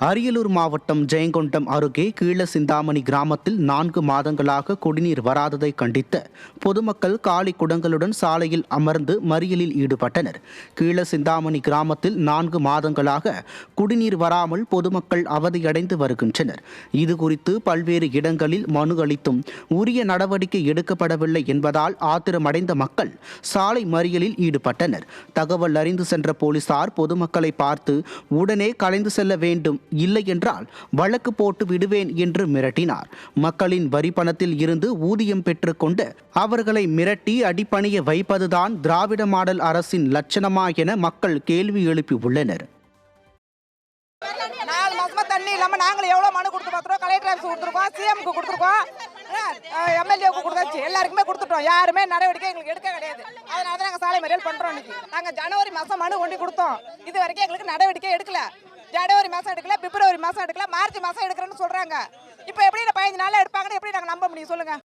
அரியலூர் மாவட்டம் ஜெயங்கொண்டம் அருகே கீழ சிந்தாமணி கிராமத்தில் நான்கு மாதங்களாக குடிநீர் வராததை கண்டித்து பொதுமக்கள் காலி குடங்களுடன் சாலையில் அமர்ந்து மறியலில் ஈடுபட்டனர். கீழ சிந்தாமணி கிராமத்தில் நான்கு மாதங்களாக குடிநீர் வராமல் பொதுமக்கள் அவதியடைந்து வருகின்றனர். இது குறித்து பல்வேறு இடங்களில் மனு அளித்தும் உரிய நடவடிக்கை எடுக்கப்படவில்லை என்பதால் ஆத்திரமடைந்த மக்கள் சாலை மறியலில் ஈடுபட்டனர். தகவல் அறிந்து சென்ற போலீசார் பொதுமக்களை பார்த்து உடனே கலைந்து செல்ல வேண்டும் இல்லை என்றால் வழக்கு போட்டு விடுவேன் என்று மிரட்டினார். மக்களின் வரி பணத்தில் இருந்து ஊதியம் பெற்றுக்கொண்டு அவர்களை மிரட்டி அடிப்பணிய வைப்பதுதான் திராவிட மாடல் அரசின் லட்சணமா என மக்கள் கேள்வி எழுப்பி உள்ளனர். நாலு மாசமா தண்ணி இல்லாம நாங்களும் எவ்வளவு மனு கொடுத்து பார்த்துருக்கோம் கலெக்டர் ஆஃபீஸ் கொடுத்துருக்கோம் சிஎம்க்கு கொடுத்துருக்கோம் எம்எல்ஏவுக்கு கொடுத்தாச்சு. எல்லாருக்குமே கொடுத்துட்டோம். யாருமே நடவடிக்கை எங்களுக்கு எடுக்க கிடையாது. அதனால தான் நாங்கள் சாலை மறியல் பண்றோம் இன்னைக்கு. நாங்கள் ஜனவரி மாசம் மனு கொண்டு கொடுத்தோம். இது வரைக்கும் எங்களுக்கு நடவடிக்கை எடுக்கல. ஜனவரி மாதம் எடுக்கல பிப்ரவரி மாதம் எடுக்கல மார்ச் மாதம் எடுக்கிறேன்னு சொல்கிறாங்க இப்போ எப்படி இந்த பதினஞ்சு நாளில் எடுப்பாங்கன்னு எப்படி நாங்கள் நம்ப முடியும்? சொல்லுங்கள்